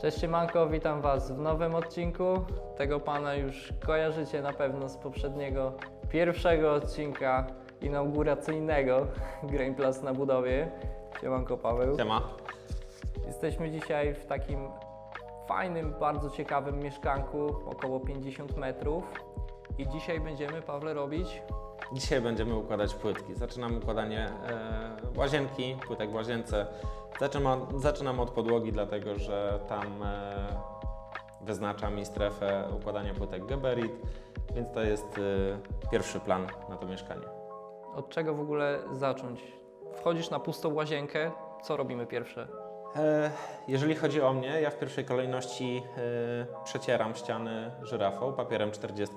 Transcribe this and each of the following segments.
Cześć Siemanko, witam Was w nowym odcinku. Tego pana już kojarzycie na pewno z poprzedniego pierwszego odcinka inauguracyjnego Grain Plus na budowie. Siemanko Paweł. Siema. Jesteśmy dzisiaj w takim fajnym, bardzo ciekawym mieszkanku, około 50 metrów. I dzisiaj będziemy, Pawle, robić Dzisiaj będziemy układać płytki. Zaczynamy układanie e, łazienki, płytek w łazience. Zaczynam, zaczynam od podłogi, dlatego że tam e, wyznacza mi strefę układania płytek Geberit, więc to jest e, pierwszy plan na to mieszkanie. od czego w ogóle zacząć. Wchodzisz na pustą łazienkę, co robimy pierwsze? E, Jeżeli chodzi o mnie, ja w pierwszej kolejności przecieram ściany żyrafą papierem 40.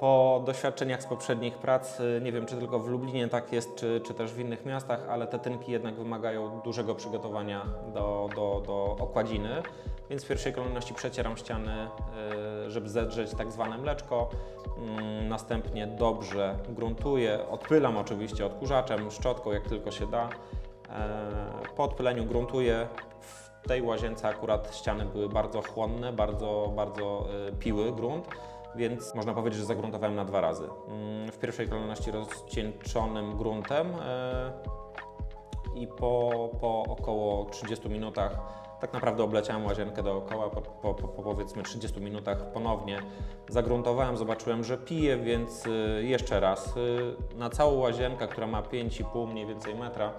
Po doświadczeniach z poprzednich prac, e, nie wiem czy tylko w Lublinie tak jest, czy, czy też w innych miastach, ale te tynki jednak wymagają dużego przygotowania do, do, do okładziny, więc w pierwszej kolejności przecieram ściany, e, żeby zedrzeć tak zwane mleczko. Mm, Następnie dobrze gruntuję, odpylam oczywiście odkurzaczem, szczotką jak tylko się da. E, Po odpyleniu gruntuję. W tej łazience akurat ściany były bardzo chłonne, bardzo, bardzo e, piły grunt, więc można powiedzieć, że zagruntowałem na dwa razy. Mm, w pierwszej kolejności rozcieńczonym gruntem e, i po, po około 30 minutach tak naprawdę obleciałem łazienkę dookoła, po, po, po, powiedzmy 30 minutach ponownie zagruntowałem, zobaczyłem, że pije, więc e, jeszcze raz e, na całą łazienkę, która ma 5,5 mniej więcej metra,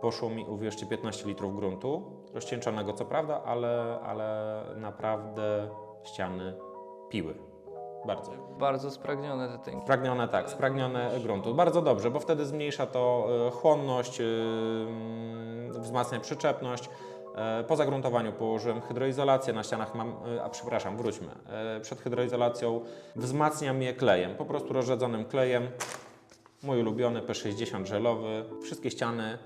poszło mi, uwierzcie, 15 litrów gruntu, rozcieńczonego co prawda, ale, ale naprawdę ściany piły. Bardzo. Bardzo spragnione te tynki. Spragnione, tak, spragnione gruntu. Bardzo dobrze, bo wtedy zmniejsza to e, chłonność, e, mm, wzmacnia przyczepność. E, Po zagruntowaniu położyłem hydroizolację na ścianach mam, a przepraszam, wróćmy. Przed hydroizolacją wzmacniam je klejem, po prostu rozrzedzonym klejem. Mój ulubiony P60 żelowy. Wszystkie ściany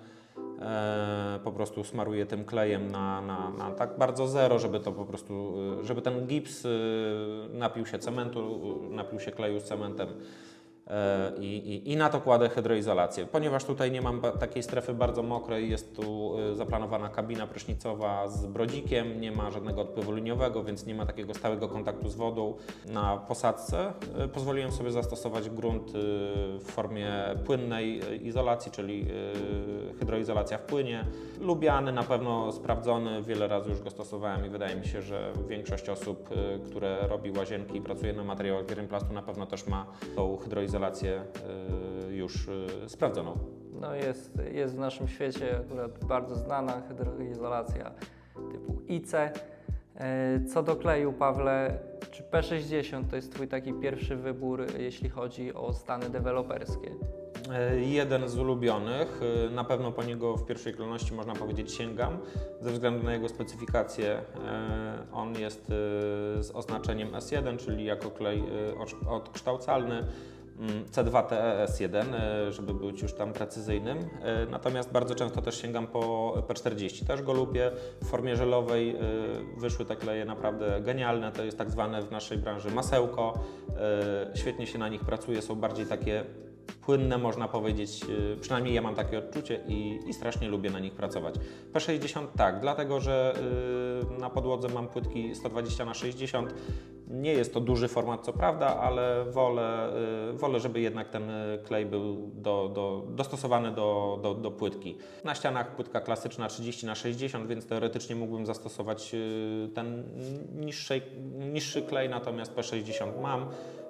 e, po prostu smaruję tym klejem na, na, na tak bardzo zero, żeby to po prostu, e, żeby ten gips e, napił się cementu, napił się kleju z cementem. E, I, i, I na to kładę hydroizolację. Ponieważ tutaj nie mam takiej strefy bardzo mokrej, jest tu e, zaplanowana kabina prysznicowa z brodzikiem, nie ma żadnego odpływu liniowego, więc nie ma takiego stałego kontaktu z wodą. Na posadzce e, pozwoliłem sobie zastosować grunt w formie płynnej izolacji, czyli hydroizolacja w płynie. Lubiany, na pewno sprawdzony, wiele razy już go stosowałem i wydaje mi się, że większość osób, które robi łazienki i pracuje na materiałach Greenplastu na pewno też ma tą hydroizolację e, już e, sprawdzoną. No jest, jest w naszym świecie akurat bardzo znana hydroizolacja typu IC. E, Co do kleju, Pawle, czy P60 to jest Twój taki pierwszy wybór, jeśli chodzi o stany deweloperskie? Jeden z ulubionych, na pewno po niego w pierwszej kolejności można powiedzieć sięgam, ze względu na jego specyfikację. On jest z oznaczeniem S1, czyli jako klej odkształcalny. Mm, C2TE-S1, e, żeby być już tam precyzyjnym. E, Natomiast bardzo często też sięgam po P40. Też go lubię. W formie żelowej e, wyszły te kleje naprawdę genialne. To jest tak zwane w naszej branży masełko. E, Świetnie się na nich pracuje, są bardziej takie płynne, można powiedzieć, yy, przynajmniej ja mam takie odczucie i, i strasznie lubię na nich pracować. P60 tak, dlatego że yy, na podłodze mam płytki 120 na 60 nie jest to duży format, co prawda, ale wolę, yy, wolę żeby jednak ten klej był do, do, dostosowany do, do, do płytki. Na ścianach płytka klasyczna 30 na 60 więc teoretycznie mógłbym zastosować ten niższy, niższy klej, natomiast P60 mam.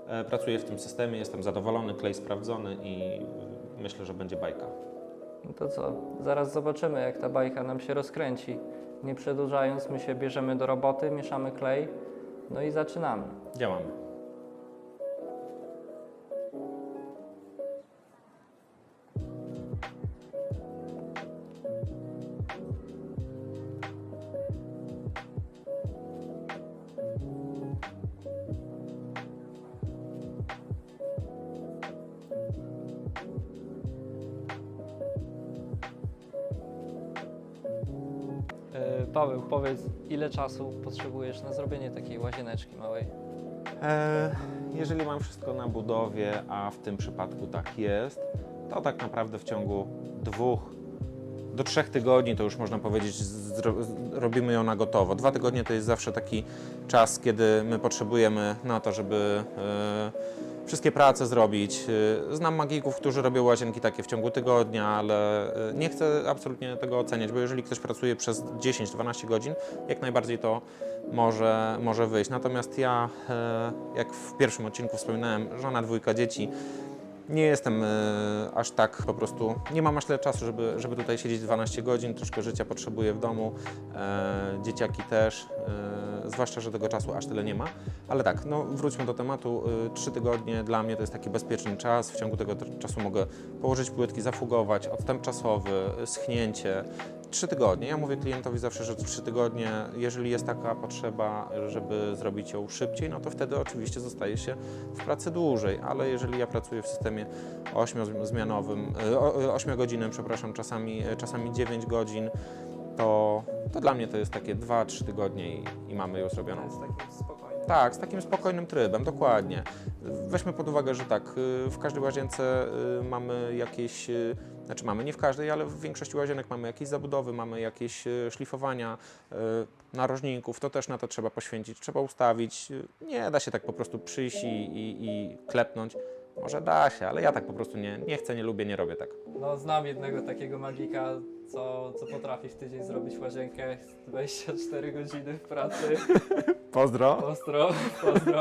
E, Pracuję w tym systemie, jestem zadowolony, klej sprawdzony i y, myślę, że będzie bajka. No to co? Zaraz zobaczymy, jak ta bajka nam się rozkręci. Nie przedłużając, my się bierzemy do roboty, mieszamy klej, no i zaczynamy. Działamy. Paweł, powiedz, ile czasu potrzebujesz na zrobienie takiej łazieneczki małej? E, jeżeli mam wszystko na budowie, a w tym przypadku tak jest, to tak naprawdę w ciągu dwóch do trzech tygodni to już można powiedzieć, robimy ją na gotowo. Dwa tygodnie to jest zawsze taki czas, kiedy my potrzebujemy na to, żeby e, wszystkie prace zrobić. E, Znam magików, którzy robią łazienki takie w ciągu tygodnia, ale e, nie chcę absolutnie tego oceniać, bo jeżeli ktoś pracuje przez 10-12 godzin, jak najbardziej to może, może wyjść. Natomiast ja, e, jak w pierwszym odcinku wspominałem, żona, dwójka dzieci, nie jestem aż tak po prostu, nie mam aż tyle czasu, żeby, żeby tutaj siedzieć 12 godzin, troszkę życia potrzebuję w domu, dzieciaki też, zwłaszcza, że tego czasu aż tyle nie ma. Ale tak, no wróćmy do tematu. E, Trzy tygodnie dla mnie to jest taki bezpieczny czas. W ciągu tego czasu mogę położyć płytki, zafugować, odstęp czasowy, schnięcie. Trzy tygodnie. Ja mówię klientowi zawsze, że trzy tygodnie, jeżeli jest taka potrzeba, żeby zrobić ją szybciej, no to wtedy oczywiście zostaje się w pracy dłużej, ale jeżeli ja pracuję w systemie ośmiozmianowym, e, o- e, ośmiogodzinnym, przepraszam, czasami, czasami 9 godzin, to, to dla mnie to jest takie 2-3 tygodnie i, i mamy ją zrobioną. Jest taki spokojny. Tak, z takim spokojnym trybem, dokładnie. Weźmy pod uwagę, że tak, y, w każdej łazience y, mamy jakieś, y, znaczy mamy, nie w każdej, ale w większości łazienek mamy jakieś zabudowy, mamy jakieś szlifowania narożników, to też na to trzeba poświęcić, trzeba ustawić. Nie da się tak po prostu przyjść i, i, i klepnąć. Może da się, ale ja tak po prostu nie, nie chcę, nie lubię, nie robię tak. No znam jednego takiego magika, co, co potrafi w tydzień zrobić łazienkę 24 godziny w pracy. Pozdro. Pozdro, pozdro.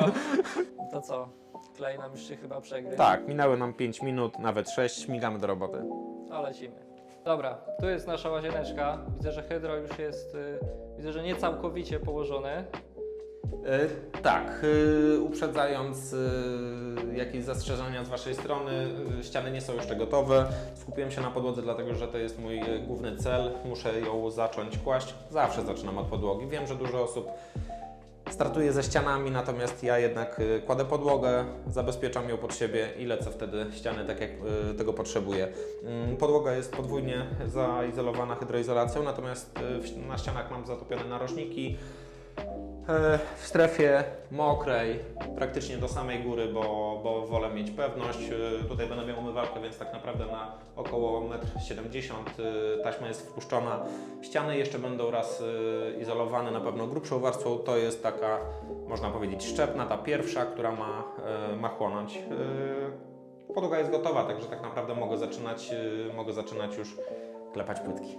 To co? Klej nam już się chyba przegryźł. Tak, minęły nam 5 minut, nawet 6, śmigamy do roboty. To lecimy. Dobra, tu jest nasza łazieneczka. Widzę, że hydro już jest, y, widzę, że nie całkowicie położone. E, Tak, e, uprzedzając e, jakieś zastrzeżenia z Waszej strony, ściany nie są jeszcze gotowe. Skupiłem się na podłodze, dlatego że to jest mój główny cel. Muszę ją zacząć kłaść. Zawsze zaczynam od podłogi. Wiem, że dużo osób startuje ze ścianami, natomiast ja jednak kładę podłogę, zabezpieczam ją pod siebie i lecę wtedy ściany tak, jak tego potrzebuję. Mm, Podłoga jest podwójnie zaizolowana hydroizolacją, natomiast na ścianach mam zatopione narożniki. E, W strefie mokrej, praktycznie do samej góry, bo, bo wolę mieć pewność. E, Tutaj będę miał umywalkę, więc tak naprawdę na około 1,70 m e, taśma jest wpuszczona. Ściany jeszcze będą raz izolowane, na pewno grubszą warstwą. To jest taka, można powiedzieć, szczepna, ta pierwsza, która ma, ma chłonąć. Podłoga jest gotowa, także tak naprawdę mogę zaczynać, mogę zaczynać już klepać płytki.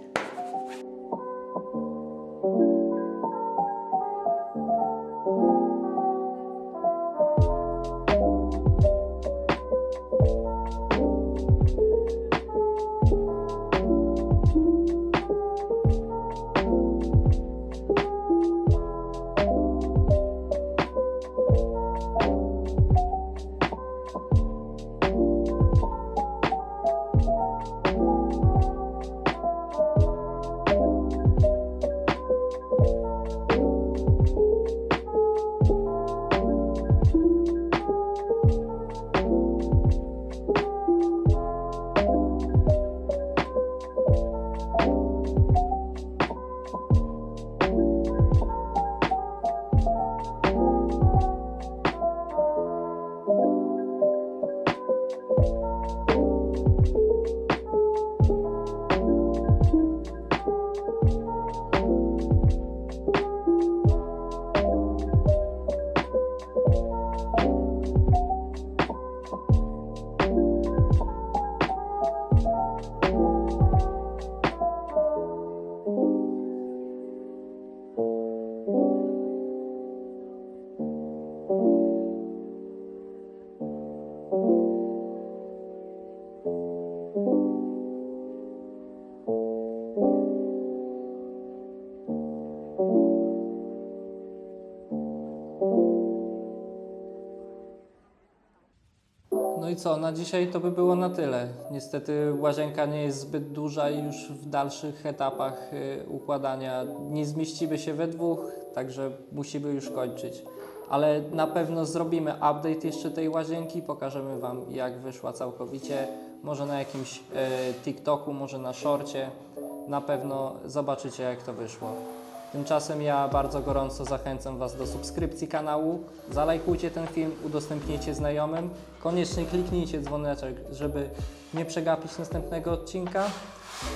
Co, na dzisiaj to by było na tyle. Niestety łazienka nie jest zbyt duża i już w dalszych etapach y, układania nie zmieścimy się we dwóch, także musimy już kończyć. Ale na pewno zrobimy update jeszcze tej łazienki, pokażemy Wam jak wyszła całkowicie, może na jakimś y, TikToku, może na szorcie. Na pewno zobaczycie jak to wyszło. Tymczasem ja bardzo gorąco zachęcam Was do subskrypcji kanału. Zalajkujcie ten film, udostępnijcie znajomym. Koniecznie kliknijcie dzwoneczek, żeby nie przegapić następnego odcinka.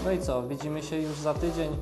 No i co, widzimy się już za tydzień.